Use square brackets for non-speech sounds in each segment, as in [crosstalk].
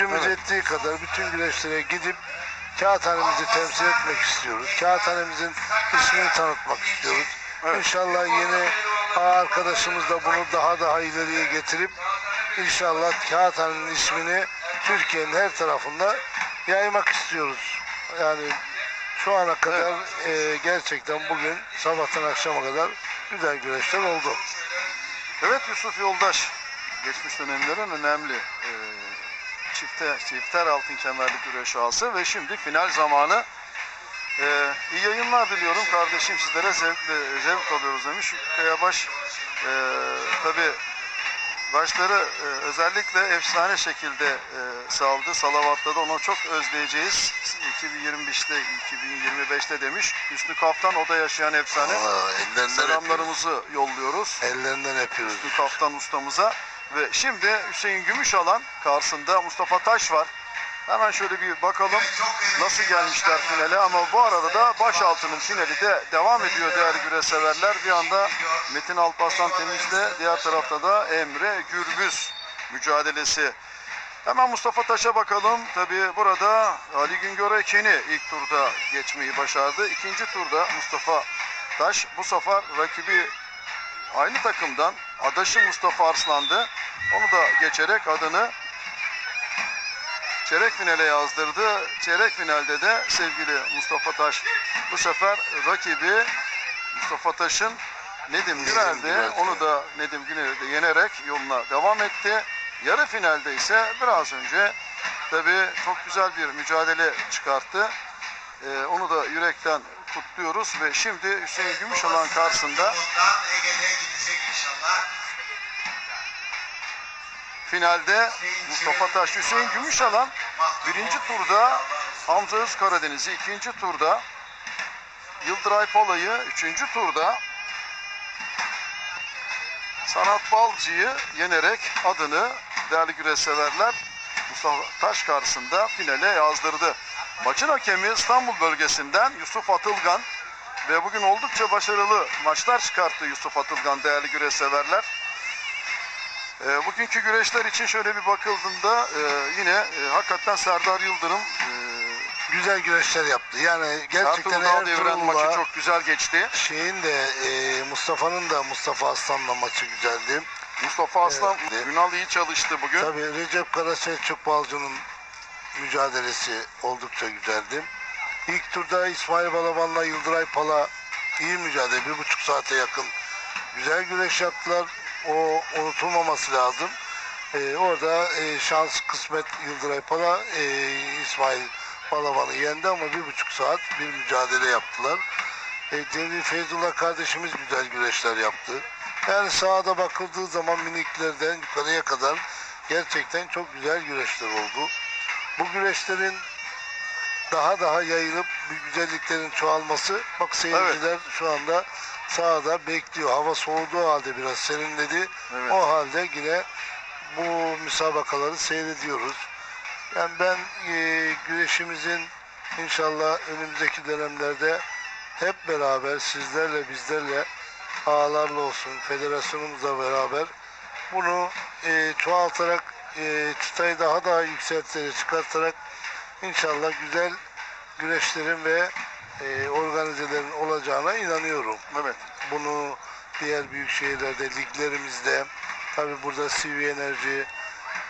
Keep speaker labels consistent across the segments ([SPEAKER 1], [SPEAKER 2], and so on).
[SPEAKER 1] Gücümüz
[SPEAKER 2] Evet.
[SPEAKER 1] yettiği kadar bütün güreşlere gidip kağıthanemizi temsil etmek istiyoruz. Kağıthanemizin ismini tanıtmak istiyoruz.
[SPEAKER 2] Evet.
[SPEAKER 1] İnşallah yeni arkadaşımız da bunu daha daha ileriye getirip inşallah kağıthanenin ismini Türkiye'nin her tarafında yaymak istiyoruz. Yani şu ana kadar e, gerçekten bugün sabahtan akşama kadar güzel güreşler oldu.
[SPEAKER 2] Evet Yusuf Yoldaş. Geçmiş dönemlerin önemli e, çifte, çifter altın kemerli güreş ağası ve şimdi final zamanı. E, iyi yayınlar diliyorum kardeşim sizlere zevkle, zevk alıyoruz demiş. Kayabaş e, tabi başları e, özellikle efsane şekilde e, saldı. Salavat'ta onu çok özleyeceğiz. 2025'te 2025'te demiş. Hüsnü Kaftan o da yaşayan efsane.
[SPEAKER 1] Aa, ellerinden öpüyoruz.
[SPEAKER 2] Selamlarımızı yolluyoruz.
[SPEAKER 1] Ellerinden öpüyoruz.
[SPEAKER 2] Hüsnü Kaftan ustamıza. Ve şimdi Hüseyin Gümüşalan karşısında Mustafa Taş var. Hemen şöyle bir bakalım nasıl gelmişler finale ama bu arada da başaltının finali de devam ediyor değerli güreş severler. Bir anda Metin Alparslan Temiz'le diğer tarafta da Emre Gürbüz mücadelesi. Hemen Mustafa Taş'a bakalım. Tabi burada Ali Güngör Eken'i ilk turda geçmeyi başardı. İkinci turda Mustafa Taş bu sefer rakibi aynı takımdan adaşı Mustafa Arslan'dı. Onu da geçerek adını çeyrek finale yazdırdı. Çeyrek finalde de sevgili Mustafa Taş bu sefer rakibi Mustafa Taş'ın Nedim. Güner'di. Onu da Nedim Güner'i de yenerek yoluna devam etti. Yarı finalde ise biraz önce tabii çok güzel bir mücadele çıkarttı. Ee, onu da yürekten kutluyoruz ve şimdi Hüseyin Gümüşalan karşısında finalde Mustafa Taş Hüseyin Gümüşalan birinci turda Hamza Öz Karadeniz'i, ikinci turda Yıldıray Palay'ı, üçüncü turda Sanat Balcı'yı yenerek adını değerli güreş severler Mustafa Taş karşısında finale yazdırdı. Maçın hakemi İstanbul bölgesinden Yusuf Atılgan ve bugün oldukça başarılı maçlar çıkarttı Yusuf Atılgan değerli güreş severler. E, bugünkü güreşler için şöyle bir bakıldığında e, yine e, hakikaten Serdar Yıldırım e,
[SPEAKER 1] Güzel güreşler yaptı. Yani gerçekten
[SPEAKER 2] Ertuğrul devren maçı çok güzel geçti.
[SPEAKER 1] şeyin de e, Mustafa'nın da Mustafa Aslan'la maçı güzeldi.
[SPEAKER 2] Mustafa Aslan
[SPEAKER 1] Evet.
[SPEAKER 2] Ünal iyi çalıştı bugün.
[SPEAKER 1] Tabii Recep Karaselçuk Balcı'nın mücadelesi oldukça güzeldi. İlk turda İsmail Balaban'la Yıldıray Pala iyi mücadele. Bir buçuk saate yakın güzel güreş yaptılar. O unutulmaması lazım. Ee, orada e, şans kısmet Yıldıray Pala e, İsmail Balaban'ı yendi ama bir buçuk saat bir mücadele yaptılar. E, Celil Feyzullah kardeşimiz güzel güreşler yaptı. Yani sahada bakıldığı zaman miniklerden yukarıya kadar gerçekten çok güzel güreşler oldu. Bu güreşlerin daha daha yayılıp güzelliklerin çoğalması bak seyirciler şu anda sahada bekliyor. Hava soğuduğu halde biraz serinledi.
[SPEAKER 2] Evet.
[SPEAKER 1] O halde yine bu müsabakaları seyrediyoruz. Yani ben e, güreşimizin inşallah önümüzdeki dönemlerde hep beraber sizlerle bizlerle ağlarla olsun federasyonumuzla beraber bunu e, çoğaltarak e, çıtayı daha daha yükselterek çıkartarak inşallah güzel güreşlerin ve e, organizelerin olacağına inanıyorum.
[SPEAKER 2] Evet.
[SPEAKER 1] Bunu diğer büyük şehirlerde, liglerimizde, tabi burada CV Enerji,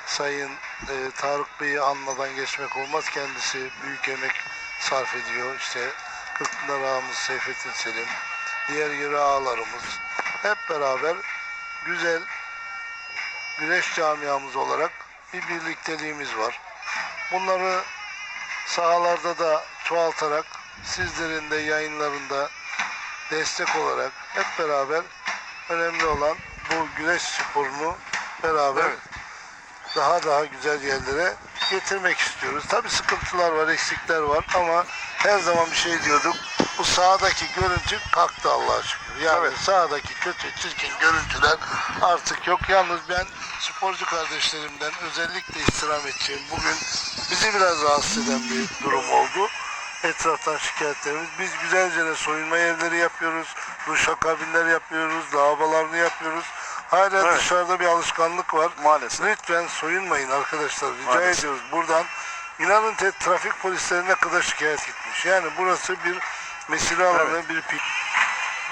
[SPEAKER 1] Sayın e, Tarık Bey'i anmadan geçmek olmaz. Kendisi büyük emek sarf ediyor. İşte Kırkpınar ağamız Seyfettin Selim, diğer yeri ağalarımız hep beraber güzel güreş camiamız olarak bir birlikteliğimiz var. Bunları sahalarda da çoğaltarak sizlerin de yayınlarında destek olarak hep beraber önemli olan bu güreş sporunu beraber
[SPEAKER 2] Evet.
[SPEAKER 1] daha daha güzel yerlere getirmek istiyoruz. Tabii sıkıntılar var, eksikler var ama her zaman bir şey diyorduk. Bu sahadaki görüntü kalktı Allah'a şükür. Yani
[SPEAKER 2] Evet.
[SPEAKER 1] sahadaki kötü, çirkin görüntüler artık yok. Yalnız ben sporcu kardeşlerimden özellikle istirham edeceğim. Bugün bizi biraz rahatsız eden bir durum oldu. [laughs] Etraftan şikayetlerimiz. Biz güzelce de soyunma yerleri yapıyoruz. Duş kabinleri yapıyoruz. Lavabolarını yapıyoruz. Hala
[SPEAKER 2] Evet.
[SPEAKER 1] dışarıda bir alışkanlık var.
[SPEAKER 2] Maalesef.
[SPEAKER 1] Lütfen soyunmayın arkadaşlar. Rica
[SPEAKER 2] Maalesef.
[SPEAKER 1] ediyoruz. Buradan inanın te, trafik polislerine kadar şikayet gitmiş. Yani burası bir mesire alanı, bir pik.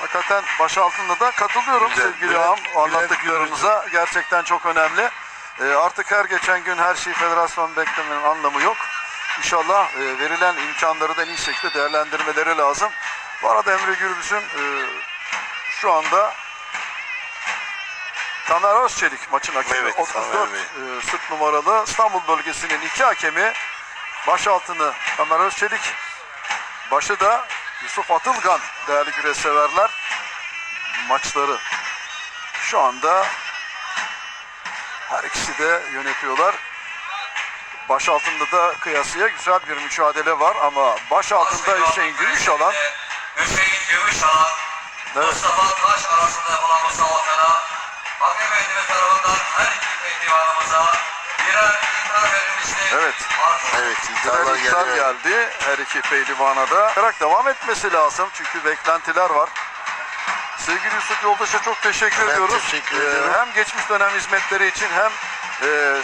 [SPEAKER 2] Hakikaten baş altında da katılıyorum
[SPEAKER 1] Güzel,
[SPEAKER 2] sevgili
[SPEAKER 1] güzel,
[SPEAKER 2] ağam.
[SPEAKER 1] güzel
[SPEAKER 2] Anlattıklarınıza gerçekten çok önemli. Ee, artık her geçen gün her şeyi federasyon beklemenin anlamı yok. İnşallah e, verilen imkanları da en iyi şekilde değerlendirmeleri lazım. Bu arada Emre Gürbüz'ün e, şu anda Tamer Özçelik maçın hakemi.
[SPEAKER 1] Evet,
[SPEAKER 2] 34
[SPEAKER 1] Tamer Bey.
[SPEAKER 2] e, sırt numaralı İstanbul bölgesinin iki hakemi başaltını Tamer Özçelik başı da Yusuf Atılgan değerli güreş severler maçları şu anda her ikisi de yönetiyorlar. Baş altında da kıyasıya güzel bir mücadele var ama baş altında Hüseyin Gümüşalan
[SPEAKER 3] Hüseyin Gümüşalan,
[SPEAKER 2] Evet.
[SPEAKER 3] Mustafa Taş arasında yapılan musabakada hakem eğitimi tarafından her iki pehlivanımıza birer intihar verilmiştir.
[SPEAKER 2] Evet.
[SPEAKER 1] Evet,
[SPEAKER 2] ihtar
[SPEAKER 1] geliyor.
[SPEAKER 2] geldi her iki pehlivana da. Olarak devam etmesi lazım çünkü beklentiler var. Sevgili Yusuf Yoldaş'a çok teşekkür
[SPEAKER 1] Ben
[SPEAKER 2] ediyoruz.
[SPEAKER 1] teşekkür
[SPEAKER 2] Ee, hem geçmiş dönem hizmetleri için hem e,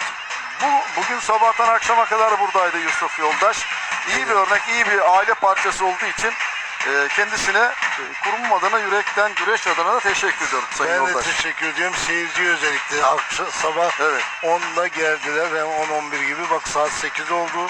[SPEAKER 2] bu bugün sabahtan akşama kadar buradaydı Yusuf Yoldaş. İyi bir örnek, iyi bir aile parçası olduğu için e, kendisine e, kurum adına yürekten güreş adına da teşekkür ediyorum Sayın
[SPEAKER 1] Ben de
[SPEAKER 2] Yoldaş.
[SPEAKER 1] teşekkür ediyorum. Seyirci özellikle akşam, sabah
[SPEAKER 2] Evet.
[SPEAKER 1] 10'da geldiler. Hem 10-11 gibi bak saat 8 oldu.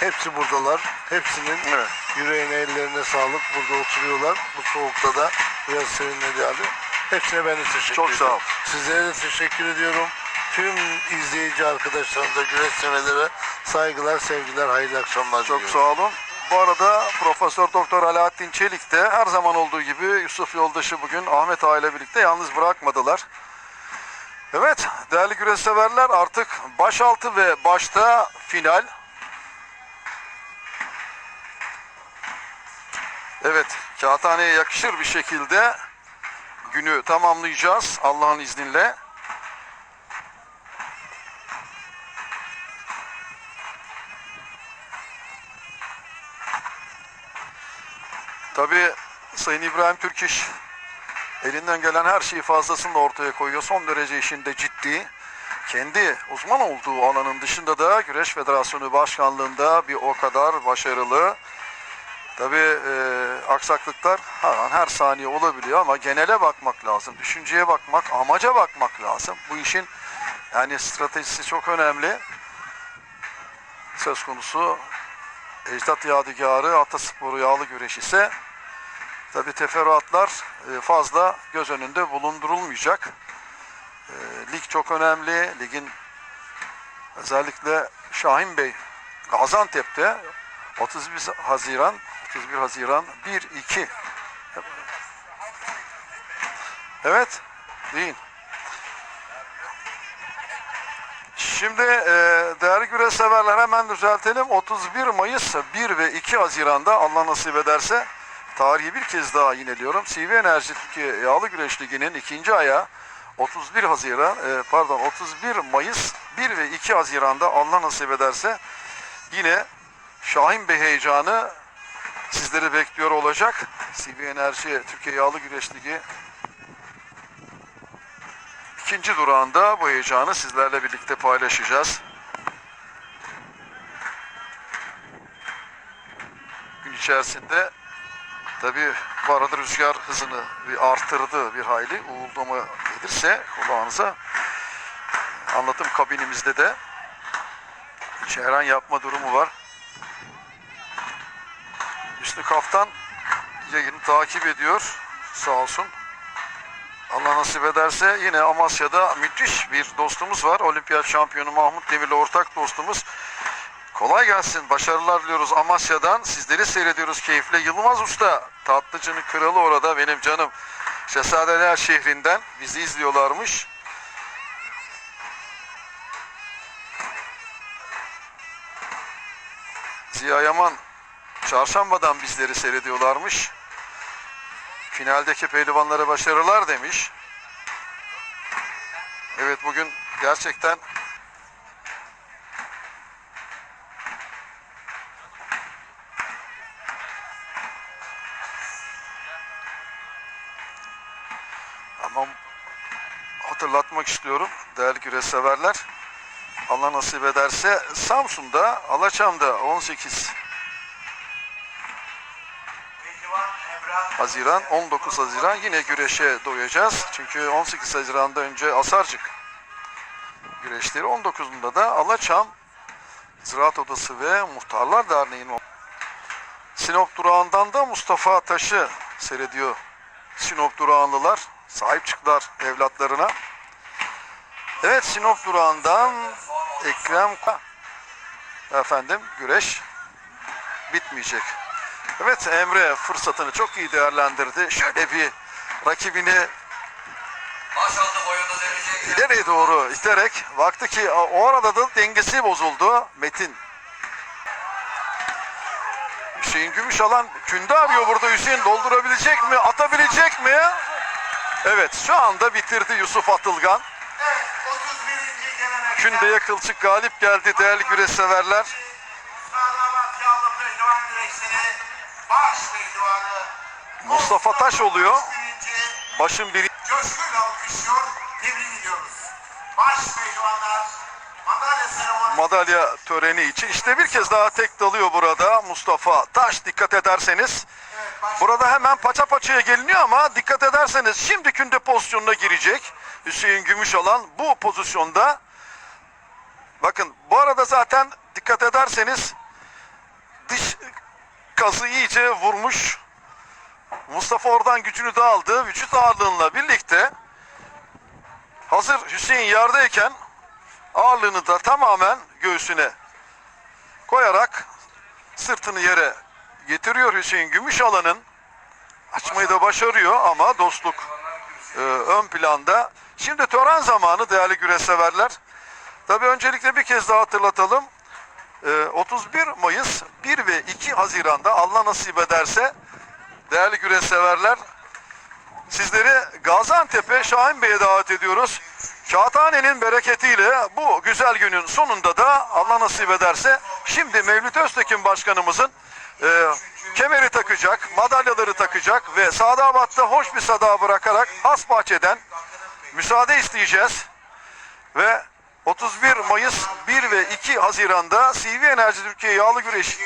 [SPEAKER 1] Hepsi buradalar. Hepsinin
[SPEAKER 2] Evet.
[SPEAKER 1] yüreğine ellerine sağlık. Burada oturuyorlar. Bu soğukta da biraz serinledi abi. Hepsine ben de teşekkür
[SPEAKER 2] Çok sağ
[SPEAKER 1] ediyorum.
[SPEAKER 2] ol.
[SPEAKER 1] Sizlere de teşekkür ediyorum. Tüm izleyici arkadaşlarımıza, güreş severlere saygılar, sevgiler, hayırlı akşamlar
[SPEAKER 2] Çok
[SPEAKER 1] diliyorum.
[SPEAKER 2] sağ olun. Bu arada Profesör Doktor Alaaddin Çelik de her zaman olduğu gibi Yusuf Yoldaş'ı bugün Ahmet Ağa ile birlikte yalnız bırakmadılar. Evet değerli güreş severler artık başaltı ve başta final. Evet kağıthaneye yakışır bir şekilde günü tamamlayacağız Allah'ın izniyle. Tabii Sayın İbrahim Türkiş elinden gelen her şeyi fazlasını ortaya koyuyor. Son derece işinde ciddi. Kendi uzman olduğu alanın dışında da Güreş Federasyonu Başkanlığında bir o kadar başarılı. Tabii e, aksaklıklar her an her saniye olabiliyor ama genele bakmak lazım. Düşünceye bakmak, amaca bakmak lazım. Bu işin yani stratejisi çok önemli. Söz konusu Ecdat Yadigarı, Atasporu Yağlı Güreş ise tabi teferruatlar e, fazla göz önünde bulundurulmayacak. E, Lig çok önemli. Ligin özellikle Şahin Bey Gaziantep'te 31 Haziran 31 Haziran 1-2 Evet deyin. Şimdi e, değerli güreş severler hemen düzeltelim. 31 Mayıs 1 ve 2 Haziran'da Allah nasip ederse tarihi bir kez daha yineliyorum. CV Enerji Türkiye Yağlı Güreş Ligi'nin ikinci ayağı 31 Haziran e, pardon 31 Mayıs 1 ve 2 Haziran'da Allah nasip ederse yine Şahin Bey heyecanı sizleri bekliyor olacak. CV Enerji Türkiye Yağlı Güreş Ligi ikinci durağında bu heyecanı sizlerle birlikte paylaşacağız. Gün içerisinde tabi bu arada rüzgar hızını bir arttırdı bir hayli. Uğuldama gelirse kulağınıza anlatım kabinimizde de çeyren yapma durumu var. Üstü Kaftan yayını takip ediyor. Sağ olsun. Allah nasip ederse yine Amasya'da müthiş bir dostumuz var. Olimpiyat şampiyonu Mahmut Demir'le ortak dostumuz. Kolay gelsin. Başarılar diliyoruz Amasya'dan. Sizleri seyrediyoruz keyifle. Yılmaz Usta tatlıcının kralı orada benim canım. Şehzadeler şehrinden bizi izliyorlarmış. Ziya Yaman çarşambadan bizleri seyrediyorlarmış. Finaldeki pehlivanlara başarılar demiş. Evet bugün gerçekten hatırlatmak istiyorum değerli güreş severler. Allah nasip ederse Samsun'da, Alaçam'da 18 Haziran, 19 Haziran yine güreşe doyacağız. Çünkü 18 Haziran'da önce Asarcık güreşleri, 19'unda da Alaçam Ziraat Odası ve Muhtarlar Derneği'nin Sinop durağından da Mustafa Taş'ı seyrediyor. Sinop durağanlılar sahip çıktılar evlatlarına. Evet Sinop durağından Ekrem efendim güreş bitmeyecek. Evet Emre fırsatını çok iyi değerlendirdi. Şöyle bir rakibini ileriye doğru iterek baktı ki o arada da dengesi bozuldu Metin. Hüseyin Gümüşalan künde arıyor burada Hüseyin doldurabilecek mi atabilecek mi? Evet şu anda bitirdi Yusuf Atılgan.
[SPEAKER 4] Evet, 31. gelenek.
[SPEAKER 2] Kündeye kılçık galip geldi değerli güreş severler. Mustafa Taş oluyor.
[SPEAKER 4] 31.
[SPEAKER 2] Başın biri
[SPEAKER 4] Coşkuyla alkışlıyor. Tebrik ediyoruz. Baş pehlivanlar. Madalya seremonisi.
[SPEAKER 2] madalya töreni için. İşte bir kez daha tek dalıyor burada Mustafa Taş dikkat ederseniz. Burada hemen paça paçaya geliniyor ama dikkat ederseniz şimdi künde pozisyonuna girecek. Hüseyin Gümüşalan bu pozisyonda. Bakın bu arada zaten dikkat ederseniz diş kazı iyice vurmuş. Mustafa oradan gücünü de aldı. Vücut ağırlığıyla birlikte hazır Hüseyin yerdeyken ağırlığını da tamamen göğsüne koyarak sırtını yere getiriyor Hüseyin Gümüşalan'ın. Açmayı da başarıyor ama dostluk e, ön planda. Şimdi tören zamanı değerli güreş severler. Tabii öncelikle bir kez daha hatırlatalım. E, 31 Mayıs 1 ve 2 Haziran'da Allah nasip ederse değerli güreş severler sizleri Gaziantep'e Şahin Bey'e davet ediyoruz. Kağıthane'nin bereketiyle bu güzel günün sonunda da Allah nasip ederse şimdi Mevlüt Öztekin Başkanımızın e, kemeri takacak, madalyaları takacak ve Sadabat'ta hoş bir sada bırakarak Has Bahçe'den müsaade isteyeceğiz. Ve 31 Mayıs 1 ve 2 Haziran'da CV Enerji Türkiye Yağlı Güreş